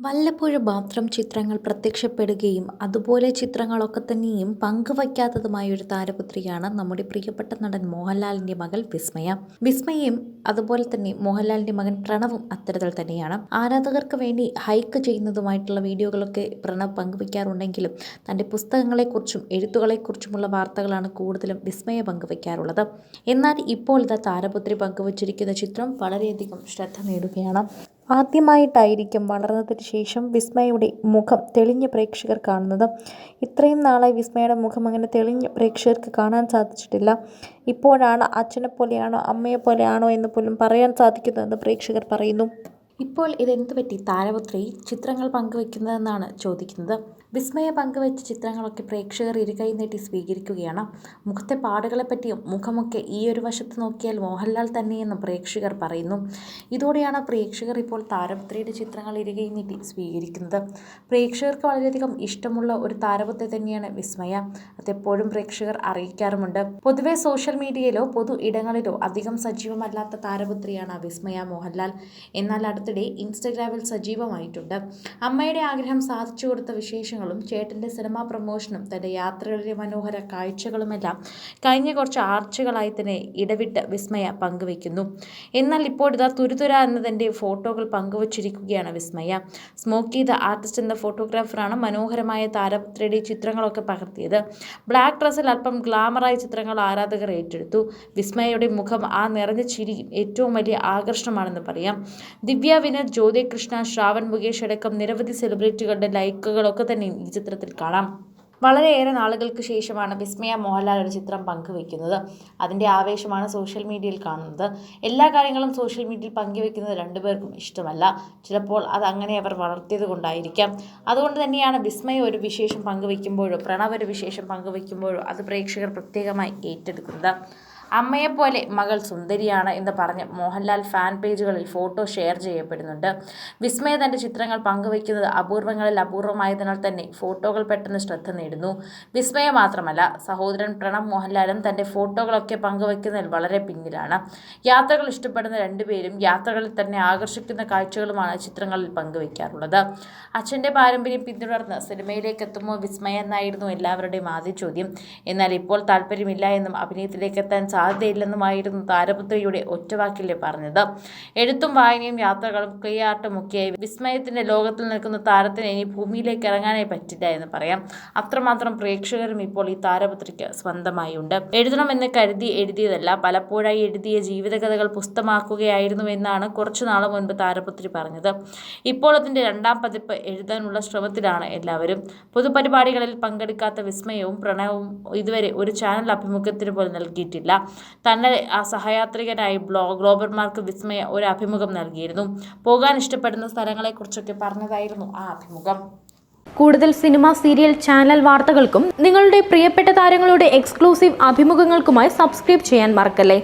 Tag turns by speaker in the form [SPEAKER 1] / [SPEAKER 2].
[SPEAKER 1] വല്ലപ്പോഴും മാത്രം ചിത്രങ്ങൾ പ്രത്യക്ഷപ്പെടുകയും അതുപോലെ ചിത്രങ്ങളൊക്കെ തന്നെയും പങ്കുവയ്ക്കാത്തതുമായ ഒരു താരപുത്രിയാണ് നമ്മുടെ പ്രിയപ്പെട്ട നടൻ മോഹൻലാലിന്റെ മകൾ വിസ്മയ. വിസ്മയയും അതുപോലെ തന്നെ മോഹൻലാലിന്റെ മകൻ പ്രണവും അത്തരത്തിൽ തന്നെയാണ്. ആരാധകർക്ക് വേണ്ടി ഹൈക്ക് ചെയ്യുന്നതുമായിട്ടുള്ള വീഡിയോകളൊക്കെ പ്രണവ് പങ്കുവയ്ക്കാറുണ്ടെങ്കിലും തന്റെ പുസ്തകങ്ങളെക്കുറിച്ചും എഴുത്തുകളെക്കുറിച്ചുമുള്ള വാർത്തകളാണ് കൂടുതലും വിസ്മയ പങ്കുവയ്ക്കാറുള്ളത്. എന്നാൽ ഇപ്പോൾ താരപുത്രി പങ്കുവച്ചിരിക്കുന്ന ചിത്രം വളരെയധികം ശ്രദ്ധ നേടുകയാണ്. ആദ്യമായിട്ടായിരിക്കും വളർന്നതിന് ശേഷം വിസ്മയുടെ മുഖം തെളിഞ്ഞ പ്രേക്ഷകർ കാണുന്നത്. ഇത്രയും നാളായി വിസ്മയുടെ മുഖം അങ്ങനെ തെളിഞ്ഞ പ്രേക്ഷകർക്ക് കാണാൻ സാധിച്ചിട്ടില്ല. ഇപ്പോഴാണ് അച്ഛനെ പോലെയാണോ അമ്മയെ പോലെയാണോ എന്ന് പോലും പറയാൻ സാധിക്കുന്നതെന്ന് പ്രേക്ഷകർ പറയുന്നു. ഇപ്പോൾ ഇതെന്ത് പറ്റി? താരപുത്രി ചിത്രങ്ങൾ പങ്കുവെക്കുന്നതെന്നാണ് ചോദിക്കുന്നത്. വിസ്മയ പങ്കുവെച്ച ചിത്രങ്ങളൊക്കെ പ്രേക്ഷകർ ഇരുകൈ നീട്ടി സ്വീകരിക്കുകയാണ്. മുഖത്തെ പാടുകളെപ്പറ്റിയും മുഖമൊക്കെ ഈ ഒരു വശത്ത് നോക്കിയാൽ മോഹൻലാൽ തന്നെയെന്ന് പ്രേക്ഷകർ പറയുന്നു. ഇതോടെയാണ് പ്രേക്ഷകർ ഇപ്പോൾ താരപുത്രിയുടെ ചിത്രങ്ങൾ ഇരുകൈ നീട്ടി സ്വീകരിക്കുന്നത്. പ്രേക്ഷകർക്ക് വളരെയധികം ഇഷ്ടമുള്ള ഒരു താരപുത്രി തന്നെയാണ് വിസ്മയ. അതെപ്പോഴും പ്രേക്ഷകർ അറിയിക്കാറുമുണ്ട്. പൊതുവെ സോഷ്യൽ മീഡിയയിലോ പൊതു ഇടങ്ങളിലോ അധികം സജീവമല്ലാത്ത താരപുത്രിയാണ് വിസ്മയ മോഹൻലാൽ. എന്നാൽ അടുത്തിടെ ഇൻസ്റ്റഗ്രാമിൽ സജീവമായിട്ടുണ്ട്. അമ്മയുടെ ആഗ്രഹം സാധിച്ചു കൊടുത്ത വിശേഷങ്ങളും ചേട്ടന്റെ സിനിമാ പ്രൊമോഷനും തന്റെ യാത്രകളിലെ മനോഹര കാഴ്ചകളുമെല്ലാം കഴിഞ്ഞ കുറച്ച് ആഴ്ചകളായി തന്നെ ഇടവിട്ട് വിസ്മയ പങ്കുവയ്ക്കുന്നു. എന്നാൽ ഇപ്പോൾ ഇതാ തുരുതുര എന്നതിന്റെ ഫോട്ടോകൾ പങ്കുവച്ചിരിക്കുകയാണ് വിസ്മയ. സ്മോക്ക് ചെയ്ത ആർട്ടിസ്റ്റ് എന്ന ഫോട്ടോഗ്രാഫറാണ് മനോഹരമായ താരപുത്രിയുടെ ചിത്രങ്ങളൊക്കെ പകർത്തിയത്. ബ്ലാക്ക് ഡ്രസ്സിൽ അല്പം ഗ്ലാമറായ ചിത്രങ്ങൾ ആരാധകർ ഏറ്റെടുത്തു. വിസ്മയയുടെ മുഖം ആ നിറഞ്ഞ ചിരി ഏറ്റവും വലിയ ആകർഷണമാണെന്ന് പറയാം. ദിവ്യ വിനോദ് ജ്യോതി കൃഷ്ണ ശ്രാവൺ മുകേഷ് അടക്കം നിരവധി സെലിബ്രിറ്റികളുടെ ലൈക്കുകളൊക്കെ തന്നെയും ഈ ചിത്രത്തിൽ കാണാം. വളരെയേറെ നാളുകൾക്ക് ശേഷമാണ് വിസ്മയ മോഹൻലാൽ ഒരു ചിത്രം പങ്കുവെക്കുന്നത് അതിന്റെ ആവേശമാണ് സോഷ്യൽ മീഡിയയിൽ കാണുന്നത്. എല്ലാ കാര്യങ്ങളും സോഷ്യൽ മീഡിയയിൽ പങ്കുവെക്കുന്നത് രണ്ടുപേർക്കും ഇഷ്ടമല്ല. ചിലപ്പോൾ അത് അങ്ങനെ അവർ വളർത്തിയത് കൊണ്ടായിരിക്കാം. അതുകൊണ്ട് തന്നെയാണ് വിസ്മയ ഒരു വിശേഷം പങ്കുവെക്കുമ്പോഴോ പ്രണവ് ഒരു വിശേഷം പങ്കുവെക്കുമ്പോഴോ അത് പ്രേക്ഷകർ പ്രത്യേകമായി ഏറ്റെടുക്കുന്നത്. അമ്മയെപ്പോലെ മകൾ സുന്ദരിയാണ് എന്ന് പറഞ്ഞ് മോഹൻലാൽ ഫാൻ പേജുകളിൽ ഫോട്ടോ ഷെയർ ചെയ്യപ്പെടുന്നുണ്ട്. വിസ്മയ തന്റെ ചിത്രങ്ങൾ പങ്കുവയ്ക്കുന്നത് അപൂർവങ്ങളിൽ അപൂർവമായതിനാൽ തന്നെ ഫോട്ടോകൾ പെട്ടെന്ന് ശ്രദ്ധ നേടുന്നു. വിസ്മയ മാത്രമല്ല സഹോദരൻ പ്രണവ് മോഹൻലാലും തന്റെ ഫോട്ടോകളൊക്കെ പങ്കുവയ്ക്കുന്നതിൽ വളരെ പിന്നിലാണ്. യാത്രകൾ ഇഷ്ടപ്പെടുന്ന രണ്ടുപേരും യാത്രകളിൽ തന്നെ ആകർഷിക്കുന്ന കാഴ്ചകളുമാണ് ചിത്രങ്ങളിൽ പങ്കുവയ്ക്കാറുള്ളത്. അച്ഛന്റെ പാരമ്പര്യം പിന്തുടർന്ന് സിനിമയിലേക്ക് എത്തുമോ വിസ്മയ എന്നായിരുന്നു എല്ലാവരുടെയും ആദ്യ ചോദ്യം. എന്നാൽ ഇപ്പോൾ താല്പര്യമില്ല എന്നും അഭിനയത്തിലേക്ക് എത്താൻ സാധ്യതയില്ലെന്നുമായിരുന്നു താരപുത്രിയുടെ ഒറ്റവാക്കിലെ പറഞ്ഞത്. എഴുത്തും വായനയും യാത്രകളും ക്രിയാട്ടമൊക്കെയായി വിസ്മയത്തിന്റെ ലോകത്തിൽ നിൽക്കുന്ന താരത്തിന് ഇനി ഭൂമിയിലേക്ക് ഇറങ്ങാനേ പറ്റില്ല എന്ന് പറയാം. അത്രമാത്രം പ്രേക്ഷകരും ഇപ്പോൾ ഈ താരപുത്രിക്ക് സ്വന്തമായി ഉണ്ട് എഴുതണമെന്ന് കരുതി എഴുതിയതല്ല പലപ്പോഴായി എഴുതിയ ജീവിതകഥകൾ പുസ്തമാക്കുകയായിരുന്നു എന്നാണ് കുറച്ചു നാൾ മുൻപ് താരപുത്രി പറഞ്ഞത്. ഇപ്പോൾ അതിന്റെ രണ്ടാം പതിപ്പ് എഴുതാനുള്ള ശ്രമത്തിലാണ് എല്ലാവരും. പൊതുപരിപാടികളിൽ പങ്കെടുക്കാത്ത വിസ്മയവും പ്രണയവും ഇതുവരെ ഒരു ചാനൽ അഭിമുഖത്തിന് പോലും നൽകിയിട്ടില്ല. തന്നെ സഹയാത്രികനായി ബ്ലോ ഗ്ലോബർമാർക്ക് വിസ്മയ ഒരു അഭിമുഖം നൽകിയിരുന്നു. പോകാൻ ഇഷ്ടപ്പെടുന്ന സ്ഥലങ്ങളെക്കുറിച്ചൊക്കെ പറഞ്ഞതായിരുന്നു ആ അഭിമുഖം.
[SPEAKER 2] കൂടുതൽ സിനിമ സീരിയൽ ചാനൽ വാർത്തകൾക്കും നിങ്ങളുടെ പ്രിയപ്പെട്ട താരങ്ങളുടെ എക്സ്ക്ലൂസീവ് അഭിമുഖങ്ങൾക്കുമായി സബ്സ്ക്രൈബ് ചെയ്യാൻ മറക്കല്ലേ?